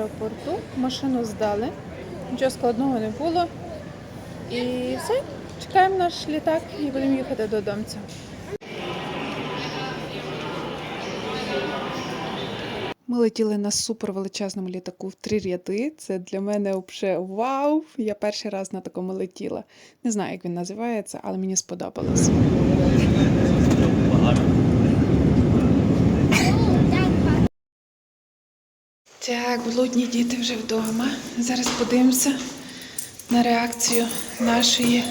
аеропорту, машину здали, нічого складного не було. І все, чекаємо наш літак і будемо їхати додому. Ми летіли на супер величезному літаку в три ряди. Це для мене вже вау! Я перший раз на такому летіла. Не знаю, як він називається, але мені сподобалось. Так, блудні діти вже вдома. Зараз подивимося на реакцію нашої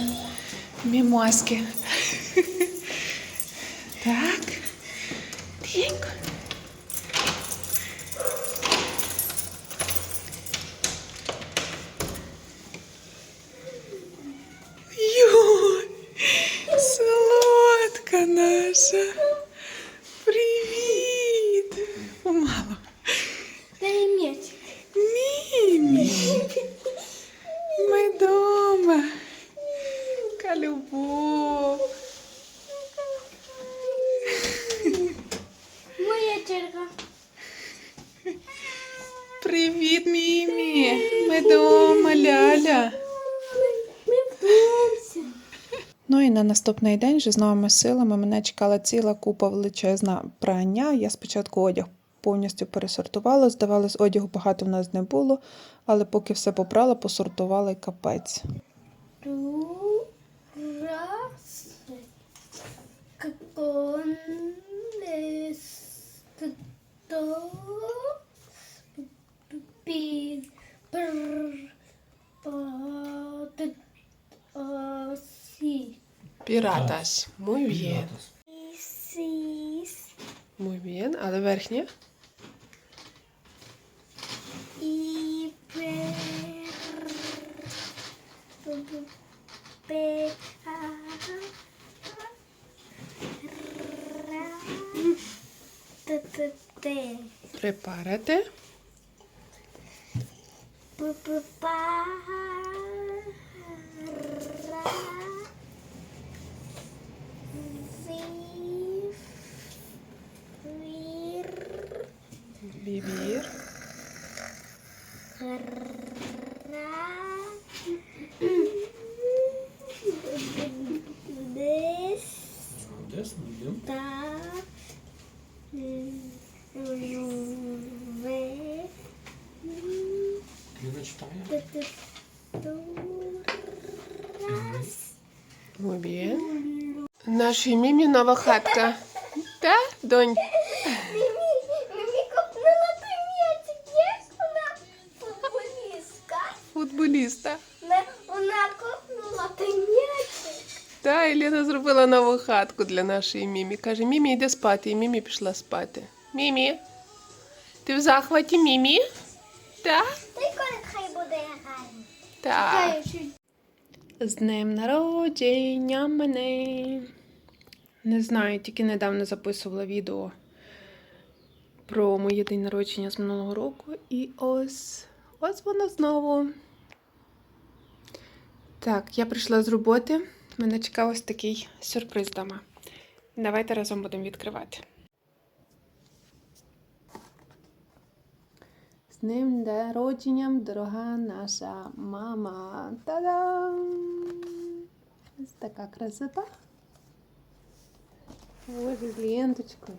мімоськи. Так. Тихенько. Йой, солодка наша. Привіт. Помало. Дай м'яч. Мімі. Ми дома. Яка любов. Моя черга. Привіт, Мімі. Ми дома, Ляля. Ми вдумся. Ну і на наступний день вже з новими силами мене чекала ціла купа величезна прання. Я спочатку одяг повністю пересортувала. Здавалось, одягу багато в нас не було, але поки все попрала, посортувала і капець. Піратас. Muy bien. Сіс. Muy bien. Але верхнє? І пер. Пе. а, ра, Бібір. Десь Десь ну, йдемо. та ве Ліна читає. раз. Muy bien. Нашій мімі нова хатка. Та, донь? І Лена зробила нову хатку для нашої мімі. Каже, Мімі, йди спати. І Мімі пішла спати. Мімі, ти в захваті, Мімі? Так? Хай буде гарний. Так. З днем народження мене. Не знаю, тільки недавно записувала відео про моє день народження з минулого року. І ось ось воно знову. Так, я прийшла з роботи. Мене чекав ось такий сюрприз вдома. Давайте разом будемо відкривати. З днем народженням, дорога наша мама. Та-дам! Ось така красота. Ось з ленточкою.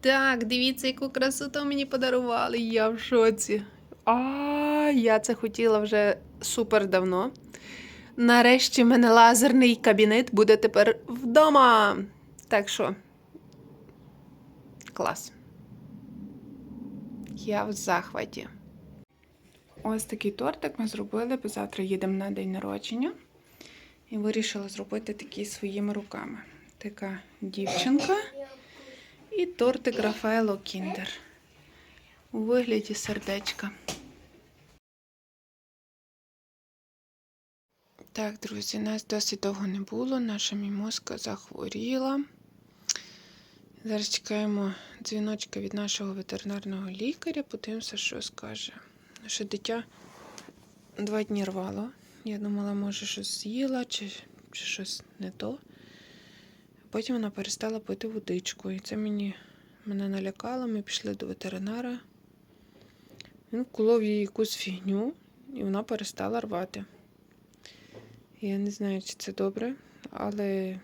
Так, дивіться, яку красоту мені подарували. Я в шоці. Я це хотіла вже супер давно. Нарешті в мене лазерний кабінет буде тепер вдома. Так що, клас. Я в захваті. Ось такий тортик ми зробили, бо завтра їдемо на день народження. І вирішила зробити такі своїми руками. Така дівчинка і тортик Рафаело Кіндер у вигляді сердечка. Так, друзі, нас досить довго не було. Наша мімоска захворіла. Зараз чекаємо дзвіночка від нашого ветеринарного лікаря. Подивимося, що скаже. Наше дитя два дні рвало. Я думала, може, щось з'їла чи, чи щось не то. Потім вона перестала пити водичку, і це мені мене налякало, ми пішли до ветеринара. Він вколов їй якусь фігню, і вона перестала рвати. Я не знаю, чи це добре, але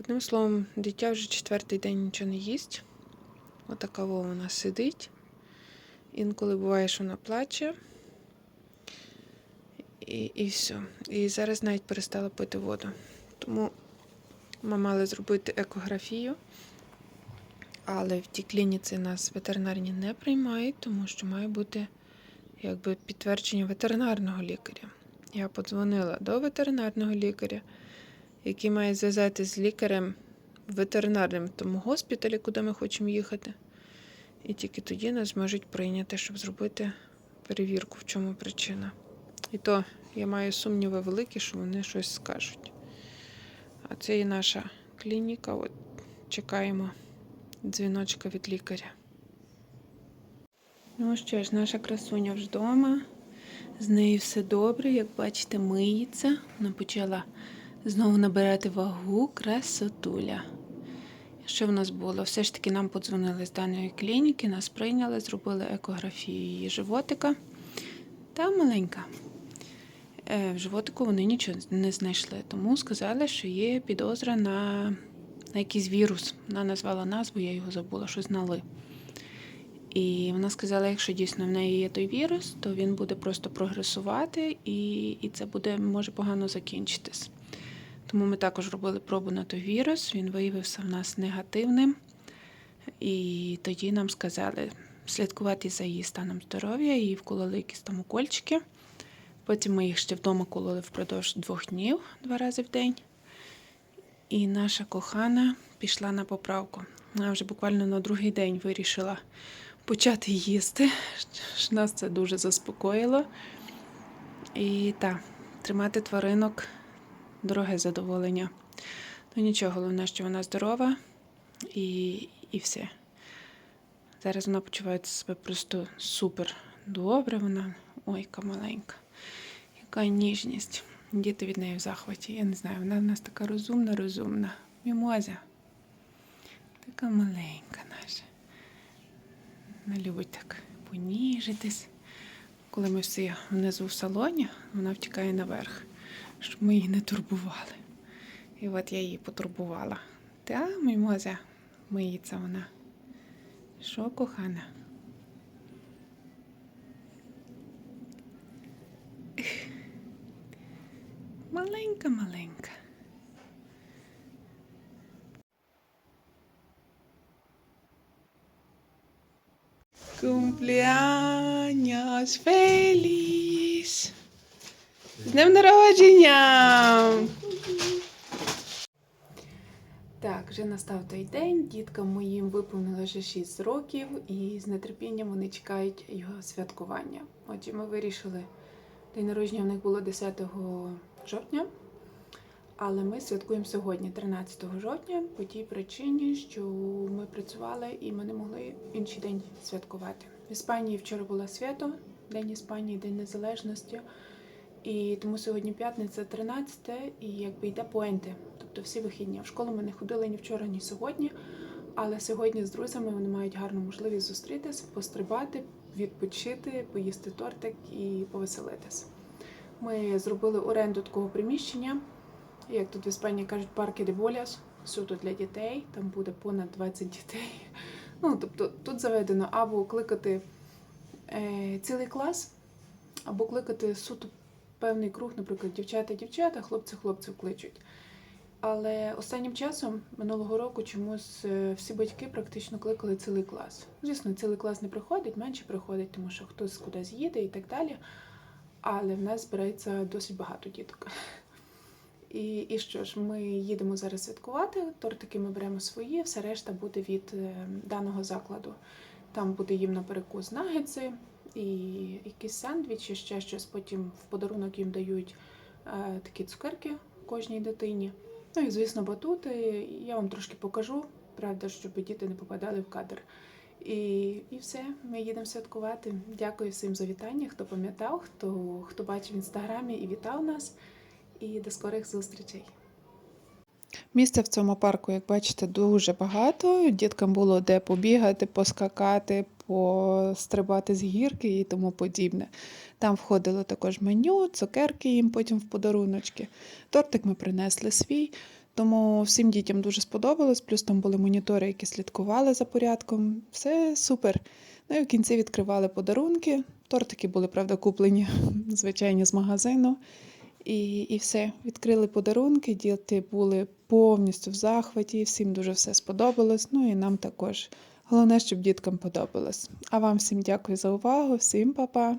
одним словом, дитя вже четвертий день нічого не їсть. Отака во вона сидить. Інколи буває, що вона плаче. І, і все. І зараз навіть перестала пити воду. Тому ми мали зробити екографію. Але в тій клініці нас ветеринарні не приймають, тому що має бути якби підтвердження ветеринарного лікаря. Я подзвонила до ветеринарного лікаря, який має зв'язатися з лікарем ветеринарним в тому госпіталі, куди ми хочемо їхати. І тільки тоді нас зможуть прийняти, щоб зробити перевірку, в чому причина. І то я маю сумніви великі, що вони щось скажуть. А це і наша клініка. От чекаємо дзвіночка від лікаря. Ну що ж, наша красуня вдома. З нею все добре, як бачите, миється. Вона почала знову набирати вагу, красотуля. Що в нас було? Все ж таки нам подзвонили з даної клініки, нас прийняли, зробили екографію її животика. Та маленька. Е, В животику вони нічого не знайшли, тому сказали, що є підозра на, на якийсь вірус. Вона назвала назву, я його забула, щось нали. І вона сказала, якщо дійсно в неї є той вірус, то він буде просто прогресувати і, і це буде може погано закінчитись. Тому ми також робили пробу на той вірус, він виявився в нас негативним. І тоді нам сказали слідкувати за її станом здоров'я, її вкололи якісь там укольчики. Потім ми їх ще вдома кололи впродовж двох днів, два рази в день. І наша кохана пішла на поправку. Вона вже буквально на другий день вирішила почати їсти. Нас це дуже заспокоїло. І так, тримати тваринок дороге задоволення. Ну нічого, головне, що вона здорова і, і все. Зараз вона почуває себе просто супер добре. Вона ой, яка маленька, яка ніжність. Діти від неї в захваті. Я не знаю, вона в нас така розумна, розумна. Мімоза. Така маленька наша. Вона любить так поніжитись. Коли ми всі внизу в салоні, вона втікає наверх, щоб ми її не турбували. І от я її потурбувала. Та, мімоза, миється вона. Що, кохана? Маленька, Cumpleaños feliz! З днем народження! Так, вже настав той день. Діткам моїм виповнило вже 6 років, і з нетерпінням вони чекають його святкування. Отже, ми вирішили, день народження в них було 10 жовтня, але ми святкуємо сьогодні, 13 жовтня, по тій причині, що ми працювали і ми не могли інший день святкувати. В Іспанії вчора було свято, День Іспанії, День Незалежності. І тому сьогодні п'ятниця 13 і якби йде пуенти, тобто всі вихідні. В школу ми не ходили ні вчора, ні сьогодні. Але сьогодні з друзями вони мають гарну можливість зустрітись, пострибати, відпочити, поїсти тортик і повеселитись. Ми зробили оренду такого приміщення, як тут в Іспанії кажуть, парки де боляс, суто для дітей. Там буде понад 20 дітей. Ну, тобто тут заведено або кликати е, цілий клас, або кликати суто певний круг, наприклад, дівчата-дівчата, хлопці-хлопців кличуть. Але останнім часом, минулого року, чомусь е, всі батьки практично кликали цілий клас. Звісно, цілий клас не приходить, менше приходить, тому що хтось кудись їде і так далі. Але в нас збирається досить багато діток. І, і що ж, ми їдемо зараз святкувати. Тортики ми беремо свої, все решта буде від е, даного закладу. Там буде їм на перекус нагетси і якісь сендвічі, ще щось. Потім в подарунок їм дають е, такі цукерки кожній дитині. Ну і, звісно, батути. Я вам трошки покажу, правда, щоб діти не попадали в кадр. І, і все, ми їдемо святкувати. Дякую всім за вітання, хто пам'ятав, хто, хто бачив в інстаграмі і вітав нас. І до скорих зустрічей. Місця в цьому парку, як бачите, дуже багато. Діткам було де побігати, поскакати, пострибати з гірки і тому подібне. Там входило також меню, цукерки їм потім в подаруночки. Тортик ми принесли свій. Тому всім дітям дуже сподобалось. Плюс там були монітори, які слідкували за порядком. Все супер. Ну і в кінці відкривали подарунки. Тортики були, правда, куплені звичайні з магазину. І, і все, відкрили подарунки, діти були повністю в захваті, всім дуже все сподобалось. Ну і нам також. Головне, щоб діткам подобалось. А вам всім дякую за увагу, всім па-па!